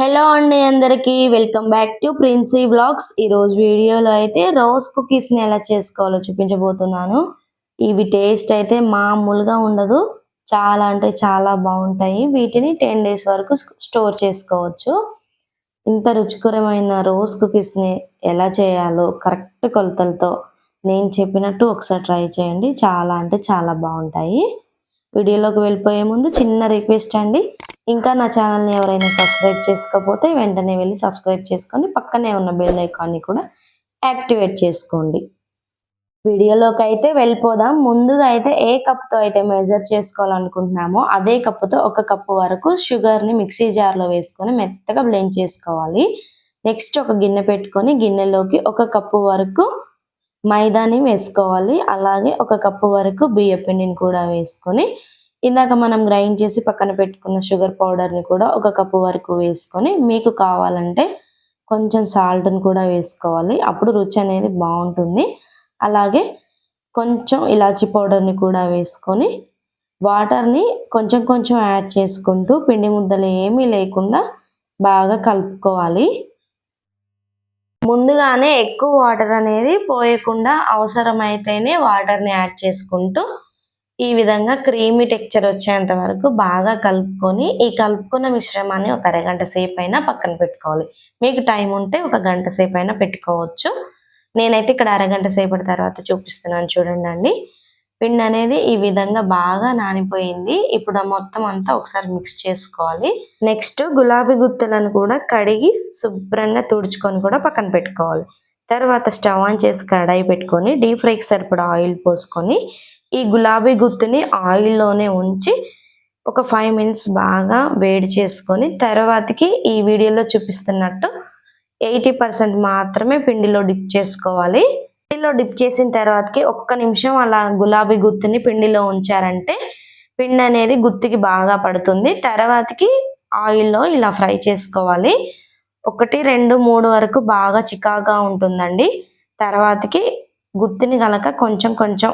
Hello అండి అందరికీ welcome back to Princy blogs ఈరోజు వీడియోలో అయితే రోజ్ కుకీస్ని ఎలా చేసుకోవాలో చూపించబోతున్నాను. ఇవి టేస్ట్ అయితే మామూలుగా ఉండదు. చాలా అంటే చాలా బాగుంటాయి. వీటిని టెన్ డేస్ వరకు స్టోర్ చేసుకోవచ్చు. ఇంత రుచికరమైన రోజ్ కుకీస్ని ఎలా చేయాలో కరెక్ట్ కొలతలతో నేను చెప్పినట్టు ఒకసారి ట్రై చేయండి. చాలా అంటే చాలా బాగుంటాయి. వీడియోలోకి వెళ్ళిపోయే ముందు చిన్న రిక్వెస్ట్ అండి. ఇంకా నా ఛానల్ని ఎవరైనా సబ్స్క్రైబ్ చేసుకోకపోతే వెంటనే వెళ్ళి సబ్స్క్రైబ్ చేసుకొని పక్కనే ఉన్న బెల్ ఐకాన్ని కూడా యాక్టివేట్ చేసుకోండి. వీడియోలోకి అయితే వెళ్ళిపోదాం. ముందుగా అయితే ఏ కప్తో అయితే మెజర్ చేసుకోవాలనుకుంటున్నామో అదే కప్పుతో ఒక కప్పు వరకు షుగర్ని మిక్సీ జార్లో వేసుకొని మెత్తగా బ్లెండ్ చేసుకోవాలి. నెక్స్ట్ ఒక గిన్నె పెట్టుకొని గిన్నెలోకి ఒక కప్పు వరకు మైదాని వేసుకోవాలి. అలాగే ఒక కప్పు వరకు బియ్య పిండిని కూడా వేసుకొని ఇందాక మనం గ్రైండ్ చేసి పక్కన పెట్టుకున్న షుగర్ పౌడర్ని కూడా ఒక కప్పు వరకు వేసుకొని మీకు కావాలంటే కొంచెం సాల్ట్ని కూడా వేసుకోవాలి. అప్పుడు రుచి అనేది బాగుంటుంది. అలాగే కొంచెం ఇలాచి పౌడర్ని కూడా వేసుకొని వాటర్ని కొంచెం కొంచెం యాడ్ చేసుకుంటూ పిండి ముద్దలు ఏమీ లేకుండా బాగా కలుపుకోవాలి. ముందుగానే ఎక్కువ వాటర్ అనేది పోయకుండా అవసరమైతేనే వాటర్ని యాడ్ చేసుకుంటూ ఈ విధంగా క్రీమీ టెక్చర్ వచ్చేంత వరకు బాగా కలుపుకొని ఈ కలుపుకున్న మిశ్రమాన్ని ఒక అరగంట సేపు అయినా పక్కన పెట్టుకోవాలి. మీకు టైం ఉంటే ఒక గంట సేపు అయినా పెట్టుకోవచ్చు. నేనైతే ఇక్కడ అరగంట సేపటి తర్వాత చూపిస్తున్నాను చూడండి అండి. పిండి అనేది ఈ విధంగా బాగా నానిపోయింది. ఇప్పుడు మొత్తం అంతా ఒకసారి మిక్స్ చేసుకోవాలి. నెక్స్ట్ గులాబీ గుత్తులను కూడా కడిగి శుభ్రంగా తుడుచుకొని కూడా పక్కన పెట్టుకోవాలి. తర్వాత స్టవ్ ఆన్ చేసి కడాయి పెట్టుకొని డీప్ ఫ్రైకి సరిపడా ఆయిల్ పోసుకొని ఈ గులాబీ గుత్తిని ఆయిల్లోనే ఉంచి ఒక ఫైవ్ మినిట్స్ బాగా వేడి చేసుకొని తర్వాతకి ఈ వీడియోలో చూపిస్తున్నట్టు ఎయిటీ పర్సెంట్ మాత్రమే పిండిలో డిప్ చేసుకోవాలి. పిండిలో డిప్ చేసిన తర్వాతకి ఒక్క నిమిషం అలా గులాబీ గుత్తిని పిండిలో ఉంచారంటే పిండి అనేది గుత్తికి బాగా పడుతుంది. తర్వాతకి ఆయిల్లో ఇలా ఫ్రై చేసుకోవాలి. ఒకటి రెండు మూడు వరకు బాగా చికాగా ఉంటుందండి. తర్వాతకి గుత్తిని కనుక కొంచెం కొంచెం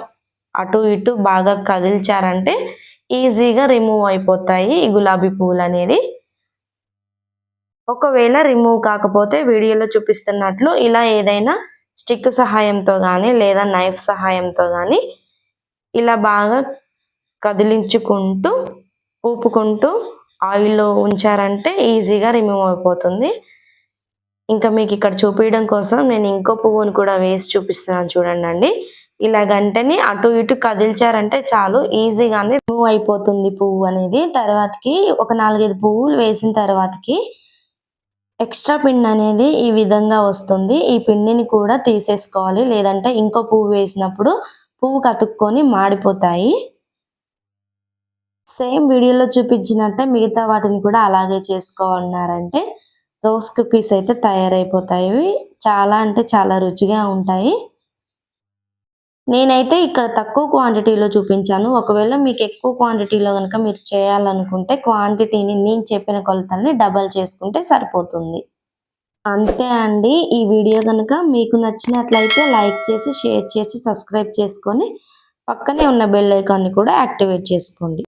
అటు ఇటు బాగా కదిల్చారంటే ఈజీగా రిమూవ్ అయిపోతాయి ఈ గులాబీ పువ్వులు అనేది. ఒకవేళ రిమూవ్ కాకపోతే వీడియోలో చూపిస్తున్నట్లు ఇలా ఏదైనా స్టిక్ సహాయంతో కానీ లేదా నైఫ్ సహాయంతో కానీ ఇలా బాగా కదిలించుకుంటూ ఊపుకుంటూ ఆయిల్లో ఉంచారంటే ఈజీగా రిమూవ్ అయిపోతుంది. ఇంకా మీకు ఇక్కడ చూపించడం కోసం నేను ఇంకో పువ్వును కూడా వేసి చూపిస్తున్నాను చూడండి ఇలా గంటని అటు ఇటు కదిల్చారంటే చాలు ఈజీగానే మూవ్ అయిపోతుంది పువ్వు అనేది. తర్వాతకి ఒక నాలుగైదు పువ్వులు వేసిన తర్వాతకి ఎక్స్ట్రా పిండి అనేది ఈ విధంగా వస్తుంది. ఈ పిండిని కూడా తీసేసుకోవాలి. లేదంటే ఇంకో పువ్వు వేసినప్పుడు పువ్వు కతుక్కొని మాడిపోతాయి. సేమ్ వీడియోలో చూపించినట్టే మిగతా వాటిని కూడా అలాగే చేసుకోవాలన్నారంటే రోస్ కుకీస్ అయితే తయారైపోతాయి. చాలా అంటే చాలా రుచిగా ఉంటాయి. నేనైతే ఇక్కడ తక్కువ క్వాంటిటీలో చూపించాను. ఒకవేళ మీకు ఎక్కువ క్వాంటిటీలో కనుక మీరు చేయాలనుకుంటే క్వాంటిటీని నేను చెప్పిన కొలతల్ని డబల్ చేసుకుంటే సరిపోతుంది. అంతే అండి. ఈ వీడియో కనుక మీకు నచ్చినట్లయితే లైక్ చేసి షేర్ చేసి సబ్స్క్రైబ్ చేసుకొని పక్కనే ఉన్న బెల్ ఐకాన్ని కూడా యాక్టివేట్ చేసుకోండి.